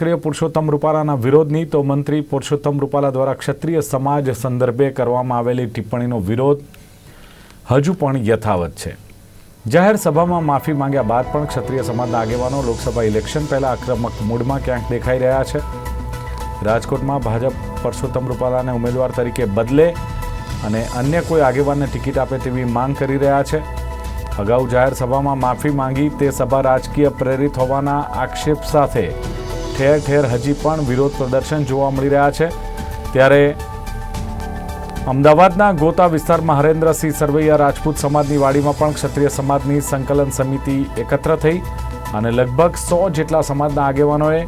કરીએ પુરુષોત્તમ રૂપાલાના વિરોધની તો મંત્રી પુરુષોત્તમ રૂપાલા દ્વારા ક્ષત્રિય સમાજ સંદર્ભે કરવામાં આવેલી ટિપ્પણીનો વિરોધ હજુ પણ યથાવત છે. જાહેર સભામાં માફી માંગ્યા બાદ પણ ક્ષત્રિય સમાજના આગેવાનો લોકસભા ઇલેક્શન પહેલા આક્રમક મૂડમાં ક્યાંક દેખાઈ રહ્યા છે. રાજકોટમાં ભાજપ પરસોત્તમ રૂપાલાને ઉમેદવાર તરીકે બદલે અને અન્ય કોઈ આગેવાનને ટિકિટ આપે તેવી માંગ કરી રહ્યા છે. અગાઉ જાહેર સભામાં માફી માંગી તે સભા રાજકીય પ્રેરિત હોવાના આક્ષેપ સાથે ઠેર ઠેર હજી પણ વિરોધ પ્રદર્શન જોવા મળી રહ્યા છે. ત્યારે અમદાવાદના ગોતા વિસ્તારમાં હરેન્દ્રસિંહ સરવૈયા રાજપૂત સમાજની વાડીમાં પણ ક્ષત્રિય સમાજની સંકલન સમિતિ એકત્ર થઈ અને લગભગ સો જેટલા સમાજના આગેવાનોએ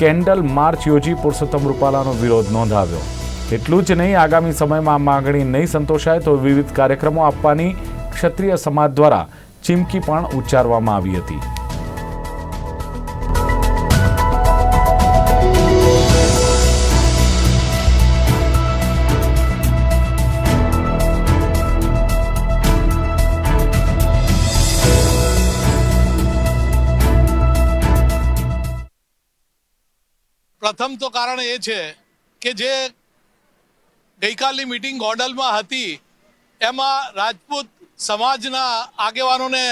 કેન્ડલ માર્ચ યોજી પુરુષોત્તમ રૂપાલાનો વિરોધ નોંધાવ્યો. એટલું જ નહીં, આગામી સમયમાં માગણી નહીં સંતોષાય તો વિવિધ કાર્યક્રમો આપવાની ક્ષત્રિય સમાજ દ્વારા ચીમકી પણ ઉચ્ચારવામાં આવી હતી. પ્રથમ તો કારણ એ છે કે જે ગઈકાલની મિટિંગ ગોંડલમાં હતી, એમાં રાજપૂત સમાજના આગેવાનોને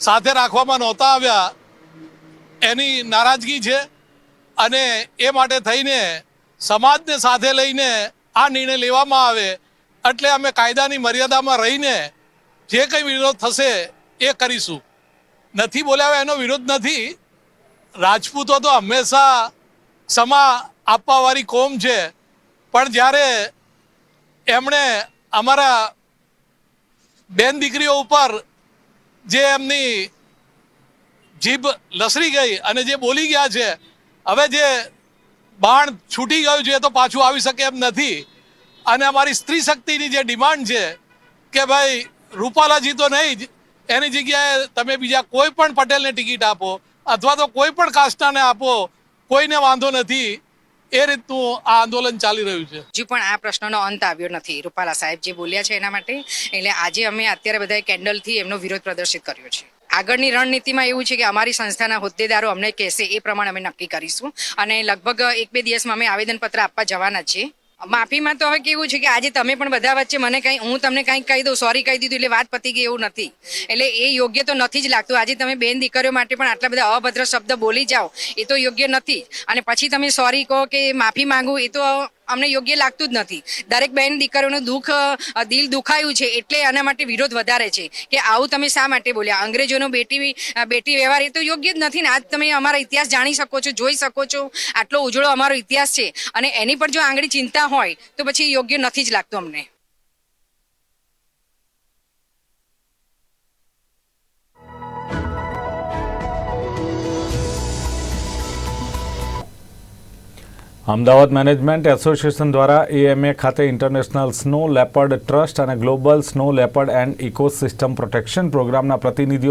સાથે રાખવામાં નહોતા આવ્યા. એની નારાજગી છે અને એ માટે થઈને સમાજને સાથે લઈને આ નિર્ણય લેવામાં આવે એટલે અમે કાયદાની મર્યાદામાં રહીને જે કંઈ વિરોધ થશે એ કરીશું. નથી બોલ્યા એનો વિરોધ નથી. રાજપૂતો તો હંમેશા ક્ષમા આપવાવાળી કોમ છે. પણ જ્યારે એમણે અમારા બેન દીકરીઓ ઉપર જે એમની જીભ લસરી ગઈ અને જે બોલી ગયા છે, હવે જે બાણ છૂટી ગયું છે એ તો પાછું આવી શકે એમ નથી. અને અમારી સ્ત્રી શક્તિની જે ડિમાન્ડ છે કે ભાઈ, રૂપાલાજી તો નહીં જ, એની જગ્યાએ તમે બીજા કોઈ પણ પટેલને ટિકિટ આપો, અથવા તો કોઈ પણ કાસ્ટાને આપો કોઈને વાંધો નથી. એ રીતનું આ આંદોલન ચાલી રહ્યું છે. હજુ પણ આ પ્રશ્નનો અંત આવ્યો નથી. રૂપાલા સાહેબ જે બોલ્યા છે એના માટે, એટલે આજે અમે અત્યારે બધાએ કેન્ડલથી એમનો વિરોધ પ્રદર્શિત કર્યો છે. આગળની રણનીતિમાં એવું છે કે અમારી સંસ્થાના હોદ્દેદારો અમને કહેશે, એ પ્રમાણે અમે નક્કી કરીશું. અને લગભગ એક બે દિવસમાં અમે આવેદનપત્ર આપવા જવાના છીએ. માફીમાં તો હવે કેવું છે કે આજે તમે પણ બધા વચ્ચે મને કંઈ હું તમને કંઈક કહી દઉં સોરી કહી દીધું, એટલે વાત પતી ગઈ એવું નથી. એટલે એ યોગ્ય તો નથી જ લાગતું. આજે તમે બેન દીકરીઓ માટે પણ આટલા બધા અભદ્ર શબ્દ બોલી જાઓ, એ તો યોગ્ય નથી. અને પછી તમે સોરી કહો કે માફી માંગુ, એ તો અમને યોગ્ય લાગતું જ નથી. દરેક બહેન દીકરીઓનું દુઃખ દિલ દુખાયું છે એટલે આના માટે વિરોધ વધારે છે કે આવું તમે શા માટે બોલ્યા? અંગ્રેજોનો બેટી બેટી વ્યવહાર એ તો યોગ્ય જ નથી ને આજ તમે અમારા ઇતિહાસ જાણી શકો છો, જોઈ શકો છો. આટલો ઉજળો અમારો ઇતિહાસ છે અને એની પર જો આંગળી ચિંતા હોય તો પછી યોગ્ય નથી જ લાગતું અમને. અમદાવાદ મેનેજમેન્ટ એસોસિએશન દ્વારા એએમએ ખાતે ઇન્ટરનેશનલ સ્નો લેપર્ડ ટ્રસ્ટ અને global snow leopard and ecosystem protection પ્રોગ્રામના પ્રતિનિધિઓ